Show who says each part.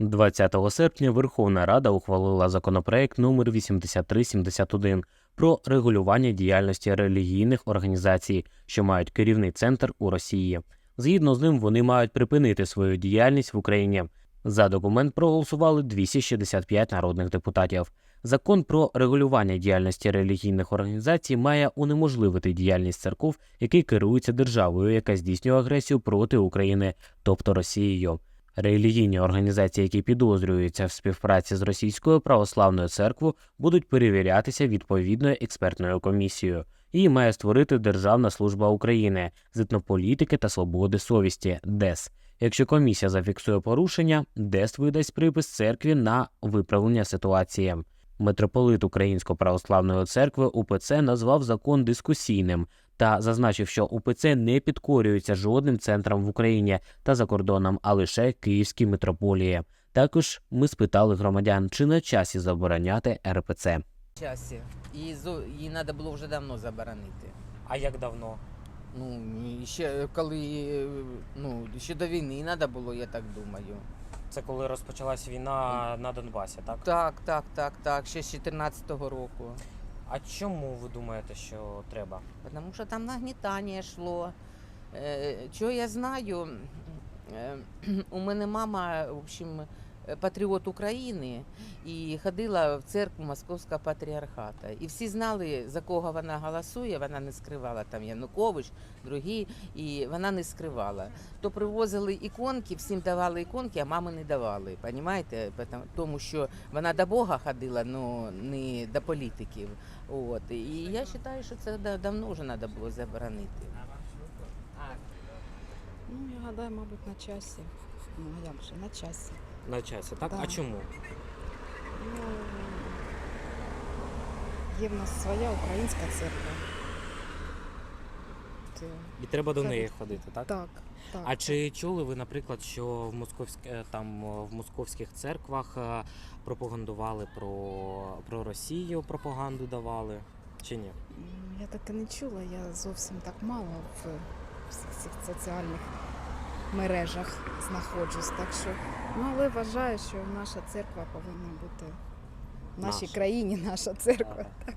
Speaker 1: 20 серпня Верховна Рада ухвалила законопроект номер 8371 про регулювання діяльності релігійних організацій, що мають керівний центр у Росії. Згідно з ним, вони мають припинити свою діяльність в Україні. За документ проголосували 265 народних депутатів. Закон про регулювання діяльності релігійних організацій має унеможливити діяльність церков, які керуються державою, яка здійснює агресію проти України, тобто Росією. Релігійні організації, які підозрюються в співпраці з Російською православною церквою, будуть перевірятися відповідною експертною комісією. Її має створити Державна служба України з етнополітики та свободи совісті ДЕС. Якщо комісія зафіксує порушення, ДЕС видасть припис церкві на виправлення ситуації. Митрополит Української православної церкви УПЦ назвав закон дискусійним та зазначив, що УПЦ не підкорюється жодним центрам в Україні та за кордоном, а лише Київській митрополії. Також ми спитали громадян, чи на часі забороняти РПЦ.
Speaker 2: часі. Її, її треба було вже давно заборонити.
Speaker 1: А як давно?
Speaker 2: Ну, ще коли ну, ще до війни треба було, я так думаю.
Speaker 3: Це коли розпочалась війна на Донбасі, так?
Speaker 2: Так, так, так, так, ще з 14-го року.
Speaker 3: А чому ви думаєте, що треба?
Speaker 2: Тому що там нагнітання йшло. Е, Чого я знаю, е, у мене мама, в общем, патріот України і ходила в церкву Московського патріархата. І всі знали, за кого вона голосує, вона не скривала там Янукович, другі, і вона не скривала. То привозили іконки, всім давали іконки, а мами не давали. Понімаєте? Тому що вона до Бога ходила, ну не до політиків. От. І я вважаю, що це да- давно вже треба було заборонити.
Speaker 4: Ну, я гадаю, мабуть, на часі. Ну, а як же, на часі.
Speaker 3: На часі, так?
Speaker 4: Да.
Speaker 3: А чому?
Speaker 4: Ну, є в нас своя українська церква. Це-
Speaker 3: І треба до
Speaker 4: Так.
Speaker 3: неї ходити, так?
Speaker 4: Так, так.
Speaker 3: А чи чули ви, наприклад, що в московськ... е, там е, в московських церквах е, пропагандували про, про Росію, пропаганду давали? Чи ні?
Speaker 4: Я таке не чула, я зовсім так мало в цих соціальних мережах знаходжусь. Так що, ну, але вважаю, що наша церква повинна бути в нашій
Speaker 3: Наша.
Speaker 4: країні, наша церква.
Speaker 3: Ага.